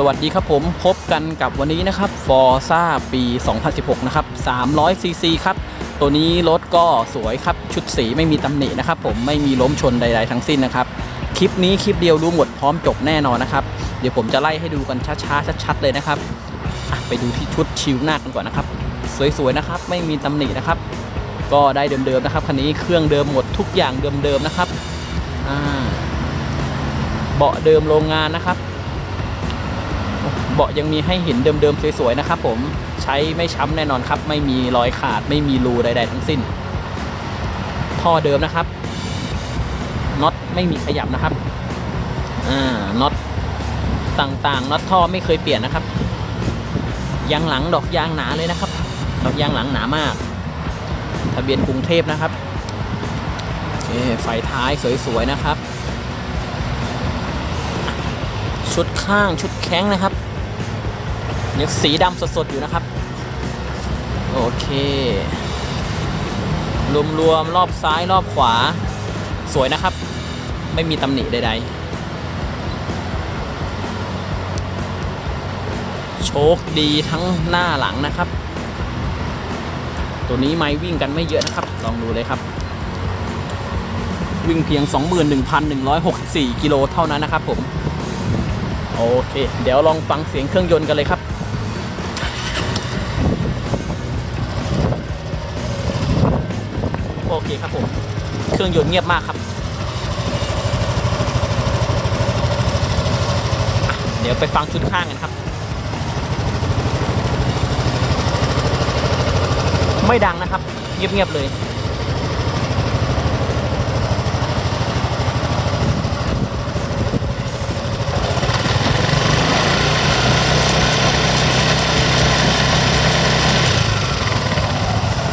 สวัสดีครับผมพบกันกับวันนี้นะครับ Forza ปี 2016 นะครับ 300 cc ครับ ตัวนี้รถก็สวยครับ ชุดสีไม่มีตำหนินะครับ ผมไม่มีล้มชนใด ๆ ทั้งสิ้นนะครับ คลิปนี้คลิปเดียวรู้หมดพร้อมจบแน่นอนนะครับ เดี๋ยวผมจะไล่ให้ดูกันช้าๆ ชัดๆ เลยนะครับ ไปดูที่ชุดชิวหน้ากันก่อนนะครับ สวยๆ นะครับ ไม่มีตำหนินะครับ ก็ได้เดิมๆ นะครับ คันนี้เครื่องเดิมหมดทุกอย่างเดิมๆ นะครับเบาะเดิมโรงงานนะครับ เบาะยังมีให้เห็นเดิมๆสวยๆนะครับผมใช้ไม่ช้ำแน่นอนครับ ไม่มีรอยขาดไม่มีรูใดๆทั้งสิ้น ท่อเดิมนะครับน็อตไม่มีขยับนะครับอ่าน็อตต่างๆน็อตท่อไม่เคยเปลี่ยนนะครับยางหลังดอกยางหนาเลยนะครับ ดอกยางหลังหนามาก ทะเบียนกรุงเทพนะครับโอเคไฟท้ายสวยๆนะครับ ชุดข้างชุดแข้งนะครับ ยังสีดำสดๆอยู่นะครับ โอเค รวมๆรอบซ้ายรอบขวา สวยนะครับ ไม่มีตำหนิใดๆ โชคดีทั้งหน้าหลังนะครับ ตัวนี้ไม่วิ่งกันไม่เยอะนะครับ ลองดูเลยครับ วิ่งเพียง 21,164 กิโลเท่านั้นนะครับผม โอเค เดี๋ยวลองฟังเสียงเครื่องยนต์กันเลยครับ อเคครับผม เครื่องยนต์เงียบมากครับ เดี๋ยวไปฟังชุดข้างกันครับ ไม่ดังนะครับ เงียบๆเลย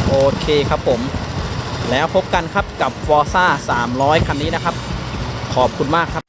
โอเคครับผม แล้วพบกันครับกับ f o r ซ่า300 คันนี้นะครับ ขอบคุณมากครับ